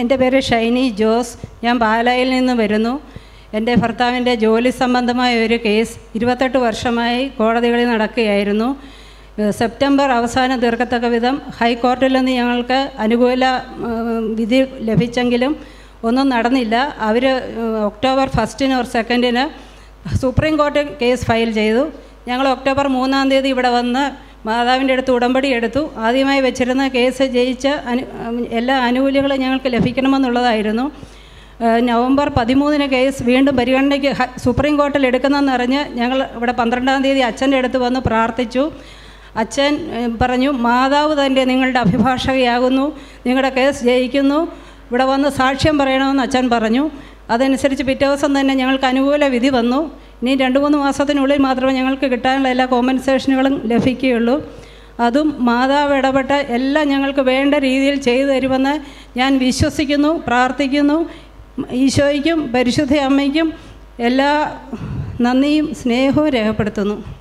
എന്റെ പേര് ഷൈനി ജോസ്. ഞാൻ പാലായിൽ നിന്ന് വരുന്നു. എന്റെ ഭർത്താവിന്റെ ജോലി സംബന്ധമായ ഒരു കേസ് ഇരുപത്തെട്ട് വർഷമായി കോടതികളിൽ നടക്കുകയായിരുന്നു. സെപ്റ്റംബർ അവസാനം തീർക്കത്തക്ക വിധം ഹൈക്കോർട്ടിൽ നിന്ന് ഞങ്ങൾക്ക് അനുകൂല വിധി ലഭിച്ചെങ്കിലും ഒന്നും നടന്നില്ല. അവർ ഒക്ടോബർ ഫസ്റ്റിന് ഒരു സെക്കൻഡിന് സുപ്രീം കോർട്ട് കേസ് ഫയൽ ചെയ്തു. ഞങ്ങൾ ഒക്ടോബർ മൂന്നാം തീയതി ഇവിടെ വന്ന് മാതാവിന്റെ അടുത്ത് ഉടമ്പടി എടുത്തു. ആദ്യമായി വെച്ചിരുന്ന കേസ് ജയിച്ച അനു എല്ലാ ആനുകൂല്യങ്ങളും ഞങ്ങൾക്ക് ലഭിക്കണമെന്നുള്ളതായിരുന്നു. നവംബർ പതിമൂന്നിന് കേസ് വീണ്ടും പരിഗണനയ്ക്ക് സുപ്രീം കോർട്ടിൽ എടുക്കുന്നതെന്നറിഞ്ഞ് ഞങ്ങൾ ഇവിടെ പന്ത്രണ്ടാം തീയതി അച്ഛന്റെ അടുത്ത് വന്ന് പ്രാർത്ഥിച്ചു. അച്ഛൻ പറഞ്ഞു മാതാവ് തന്റെ നിങ്ങളുടെ അഭിഭാഷകയാകുന്നു നിങ്ങളുടെ കേസ് ജയിക്കുന്നു ഇവിടെ വന്ന് സാക്ഷ്യം പറയണമെന്ന് അച്ഛൻ പറഞ്ഞു. അതനുസരിച്ച് പിറ്റേ ദിവസം തന്നെ ഞങ്ങൾക്ക് അനുകൂല വിധി വന്നു. ഇനി രണ്ട് മൂന്ന് മാസത്തിനുള്ളിൽ മാത്രമേ ഞങ്ങൾക്ക് കിട്ടാനുള്ള എല്ലാ കോമ്പൻസേഷനുകളും ലഭിക്കുകയുള്ളൂ. അതും മാതാവ് ഇടപെട്ട എല്ലാം ഞങ്ങൾക്ക് വേണ്ട രീതിയിൽ ചെയ്തു തരുമെന്ന് ഞാൻ വിശ്വസിക്കുന്നു പ്രാർത്ഥിക്കുന്നു. ഈശോയ്ക്കും പരിശുദ്ധ അമ്മയ്ക്കും എല്ലാ നന്ദിയും സ്നേഹവും രേഖപ്പെടുത്തുന്നു.